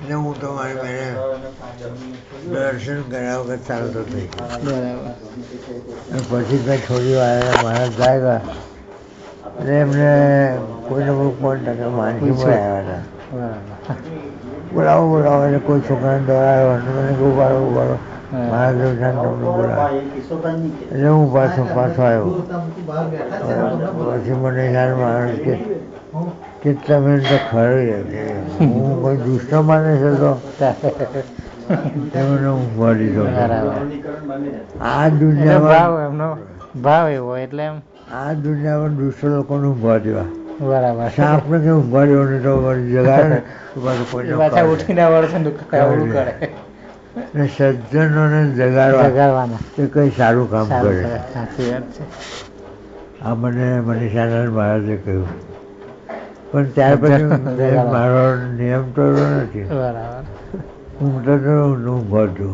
એટલે હું તો મારી બેને દર્શન કર્યા વગર ચાલતો થઈ ગયો પછી મેં છોડ્યું વાર મહારાજ જાય ગયા એટલે એમને કોઈને કોઈ ફોન ટકા માનસી આવ્યા હતા બોલાવો બોલાવો એટલે કોઈ છોકરાને દોડાયો અને મને ઉભારો ઉભારો મહારાજ તમને બોલાવે એટલે હું પાછો પાછો આવ્યો પછી મને યાર મહારાજ કે કે તમે તો ખરું હું કોઈ દુષ્ટ માને છે તો એમને ઊંઘવા દીધો આ દુનિયામાં એમનો ભાવ એવો એટલે એમ. આ દુનિયામાં દુષ્ટ લોકોને ઊંઘવા દેવા બરાબર. સાપને કે ઊંઘવા દેવો ને તો જગાડે તો પાછું ઉઠીને વળશે અવળું કરે. ને સજ્જનોને જગાડવા. જગાડવાના. એ કંઈ સારું કામ કરે. સાચી વાત છે. આ મને મનીષાનંદ મહારાજે કહ્યું. પણ ત્યાર પછી મારો નિયમ તો નથી. બરાબર. હું તો ઊંઘો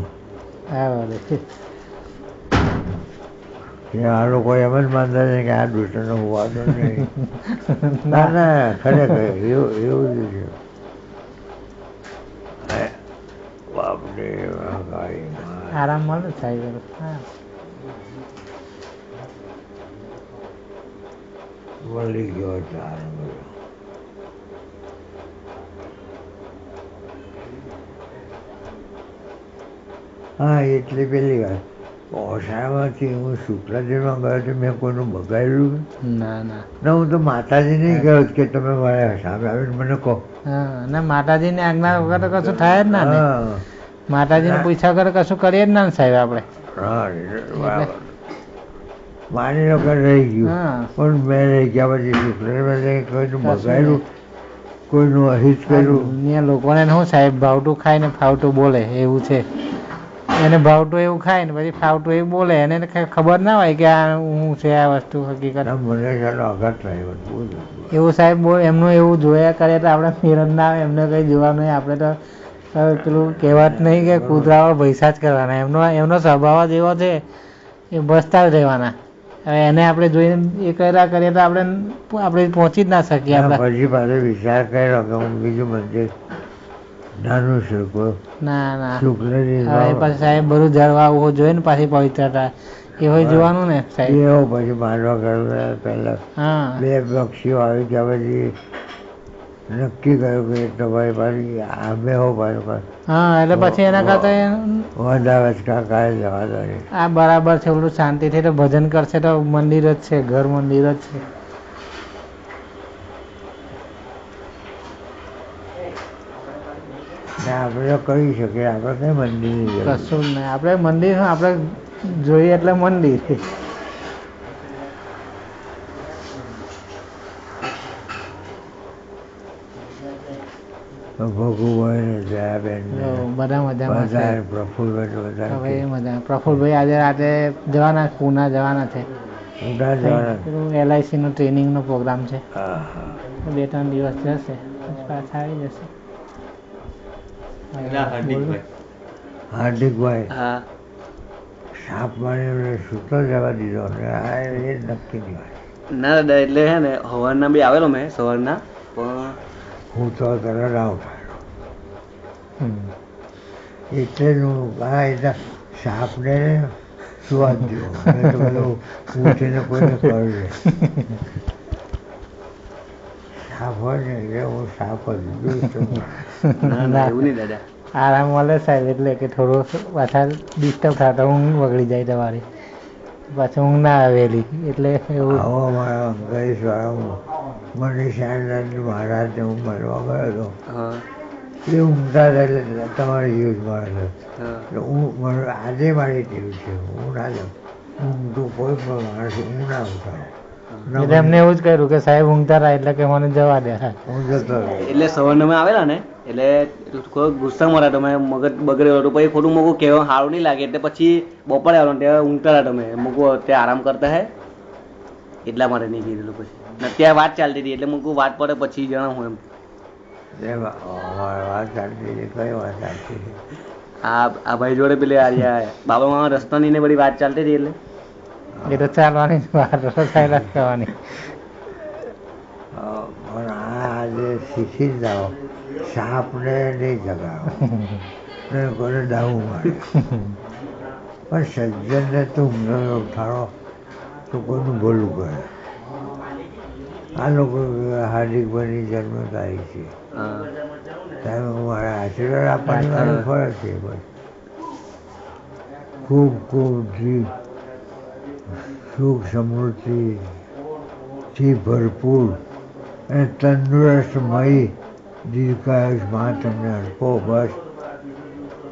કે આ લોકો એમ જ માનતા છે કે આ દુષ્ટનો વાંધો નહીં. ના ના ખરેખર એવું એવું જ છે. હે, બાપરે આરામ મળે સાહેબ વળી ગયો આરામ બધો. હા એટલે પેલી વાત. ઓછામાંથી હું શુક્લાજીમાં ગયો છું મેં કોઈનું બગાડ્યું? ના ના. ના હું તો માતાજીને ગયો કે તમે મારા સામે આવીને મને કહો. અને માતાજીની આજ્ઞા વગર તો કશું થાય જ ના ને. માતાજીને પૂછ્યા વગર કશું કરીએ જ ના સાહેબ આપણે. હા, માની લો કે રહી ગયું. પણ મેં રહી ગયા પછી શુક્લાજી કોઈનું બગાડ્યું? કોઈનું અહિત કર્યું? અહીંયા લોકોને શું સાહેબ ભાવતું ખાય ને ફાવતું બોલે એવું છે. એને ભાવતું એવું ખાય ને પછી ફાવતું એવું બોલે એને ખબર ના હોય કે આ હું છે આ વસ્તુ હકીકત. એવું સાહેબ એમનું એવું જોયા કરે તો આપણે ફેર ના આવે એમને કઈ જોવાનું નહીં આપણે તો પેલું કહેવત નહીં કે કૂતરાઓ ભૈસા જ કરવાના એમનો એમનો સ્વભાવ જ એવો છે એ બસતા જ રહેવાના. હવે એને આપણે જોઈને એ કર્યા કરીએ તો આપણે આપણે પહોંચી જ ના શકીએ આપણે. પછી પાછો વિચાર કર્યો કે હું બીજું મંદિર નાનું શુક્લ ના ના. હવે પછી સાહેબ બધું જળવાવું જોઈએ ને પાછી પવિત્રતા એ હોય જોવાનું ને સાહેબ. એવો પછી માનવા કરતા પહેલા હા. બે પક્ષીઓ આવી ગયા પછી નક્કી કર્યું કે તમારી પાછી આમે હો પાછું. હા એટલે પછી એના કરતા વધારે કાંઈ જવા દે. આ બરાબર છે ઓલું શાંતિથી તો ભજન કરશે તો મંદિર જ છે ઘર મંદિર જ છે. આપણે કરી શકીએ આપણે કઈ મંદિર કશું નહીં. આપણે મંદિર આપણે જોઈએ એટલે મંદિર. ભગુભાઈ જયાબેન બધા મજામાં હવે એ મજા પ્રફુલભાઈ આજે રાતે જવાના પૂના જવાના છે. ઊંડા જવાના? પેલું એલઆઈસી નો ટ્રેનિંગ નો પ્રોગ્રામ છે. બે ત્રણ દિવસ જશે પાછા આવી જશે. હાર્દિકભાઈ. હા. સાપ મારી એમને સૂતો જવા દીધો એ જ નક્કી નહીં ના દાદા એટલે હે ને સવારના બી આવેલો મેં સવારના પણ હું તો તરત આવતા હમ. એટલે જ હું આ એટલે સાપને સુવા દો બધું ઉઠીને કોઈને કર્યું ને હું. ના એવું નહીં દાદા. આરામ મળે સાહેબ એટલે કે થોડો પાછા ડિસ્ટર્બ થાય તો ઊંઘ બગડી જાય તમારી. પાછું ઊંઘ ના આવેલી એટલે એવું. આવો મારા અંગેશ વાળો. મનીષાનંદ મહારાજને હું મળવા ગયો હતો. એ ઊંઘતા હતા એટલે તમારે યુઝ મળે હા. હું આજે મારી ટીવી છે હું ના જાઉં. ઊંઘતું કોઈ પણ માણસ હું ના ઉઠાવું. એટલે એમને એવું જ કર્યું કે સાહેબ ઊંઘતા રહ્યા એટલે કે મને જવા દે. એટલે સવારના મેં આવેલા ને એટલે થોડો ગુસ્સામાં રહ્યા તમે મગજ બગડ્યો હતો. પછી ખોટું મૂકું કહેવા સારું નહીં લાગે એટલે પછી બપોરે આવ્યો ને ત્યાં ઊંઘતા રહ્યા તમે મૂકું ત્યાં આરામ કરતા હે. એટલા માટે નહીં કીધેલું પછી. ને ત્યાં વાત ચાલતી હતી એટલે મૂકું વાત પડે પછી જણાવું એમ. આ આ ભાઈ જોડે પેલી બાબા રસ્તાની ને બધી વાત ચાલતી હતી એટલે. એ તો ચાલવાની જ વાત ચાલ્યા જ અ, પણ આ આજે શીખી જ જાઓ સાપને નહીં જગાવો ને કોને મારે પણ સજ્જનને તો ઊંઘનો ઉઠાડો તો કોઈનું ભલું કરે આ લોકો હાર્દિક હાર્દિકભાઈની જન્મ તારીખ છે હા સાહેબ મારા આશીર્વાદ આપવાની મારી ફરજ છે બસ ખૂબ ખૂબ જી સુખ સમૃદ્ધિથી ભરપૂર અને તંદુરસ્તમય દીર્ઘાયુષમાં તમને અડકો બસ.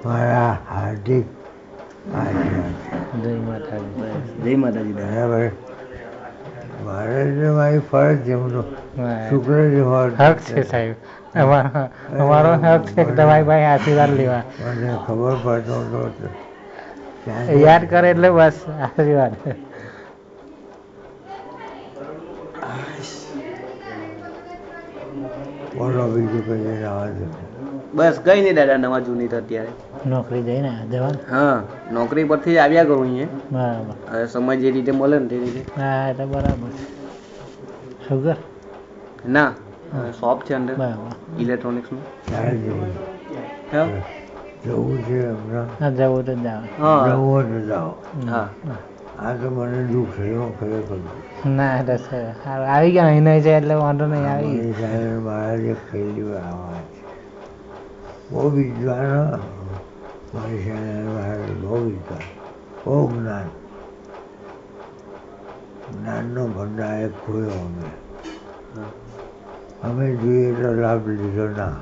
મારા હાર્દિક જય માતાજી. જય માતાજી. બરાબર. મારે જે મારી ફરજ છે હું શુક્ર જ હક છે સાહેબ. અમારો અમારો હક છે આશીર્વાદ લેવા. મને ખબર પડતો તો ક્યાંથી યાદ કરે એટલે બસ બોલો બીજું કઈ બસ કઈ નહીં દાદા નવા જૂની અત્યારે. નોકરી જઈને જવાનું? હા નોકરી પરથી જ આવ્યા કરું અહીંયા. બરાબર. સમય જે રીતે મળે ને તે રીતે. હા એટલે બરાબર સુગર ના શોપ છે અંદર. ઇલેક્ટ્રોનિક્સ ઇલેક્ટ્રોનિક્સનું હા. જવું છે હમણાં જવું તો જાવ. જવું તો જાઓ. આ તો મને દુઃખ થયું ખરેખર ના એટલે છે. આવી ગયા અહીં નહીં છે એટલે વાંધો નહીં આવી. સાહેબ મારા જે આવા બહુ વિદ્વાન. મારી સાહેબ મારા બહુ વિદ્વાન બહુ જ્ઞાન. જ્ઞાનનો ભંડાર એક ખોયો અમે. અમે જોઈએ તો લાભ લીધો ના.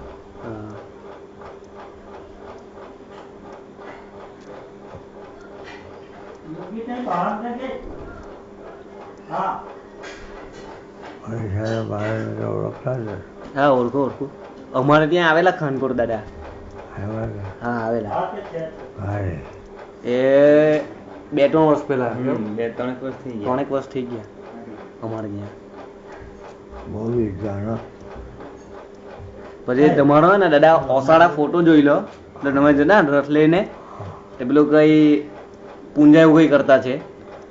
હા. તો ઓળખો ઓળખો. અમારે ત્યાં આવેલા ખાનપુર દાદા. હા આવેલા. એ બે ત્રણ વર્ષ પહેલા. બે ત્રણ વર્ષ થઈ ગયા. ત્રણેક વર્ષ થઈ ગયા અમારે ત્યાં. બહુ પછી તમારો ને દાદા ઓસાડા ફોટો જોઈ લો. એટલે તમે જ ને રથ લઈને એ પેલું કઈ પૂંજા એવું કઈ કરતા છે.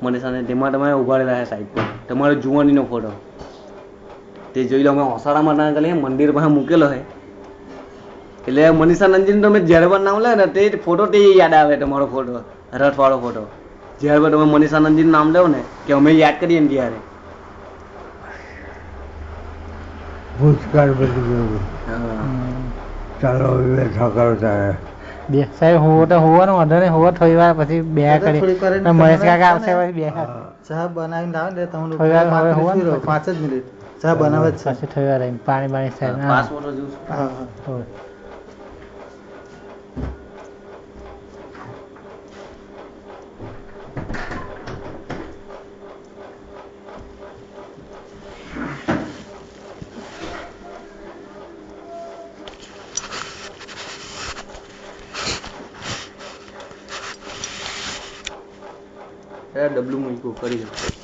મનીષાને તેમાં તમે ઉભાડેલા છે સાઈડ પર. તમારો જુવાનીનો ફોટો તે જોઈ લો અમે ઓસાડામાં ના કરીએ મંદિર પાસે મૂકેલો છે. એટલે મનીષા નંદજીને તમે જ્યારે પણ નામ લે ને તે ફોટો તે યાદ આવે તમારો ફોટો રથવાળો ફોટો જ્યારે પણ તમે મનીષા નંદીનું નામ લો ને કે અમે યાદ કરીએ ને ત્યારે. ભૂતકાળ બધું ગયું. ચાલો હવે ઠાકર તારે બે સાહેબ હોવો તો હોવાનો વાંધો નહીં. હોવો થોડી વાર પછી બે કરી. મહેશ કાકા આવશે પછી બે. હા. ચા બનાવીને લાવે ને તમને થોડી વાર હવે પાંચ મિનિટ હોવાનું પાંચ જ મિનિટ. ચા બનાવે છે. પછી થોડી વાર રહીને પાણી બાણી સાહેબ હા. હા. હોય. ડબલું કરી દો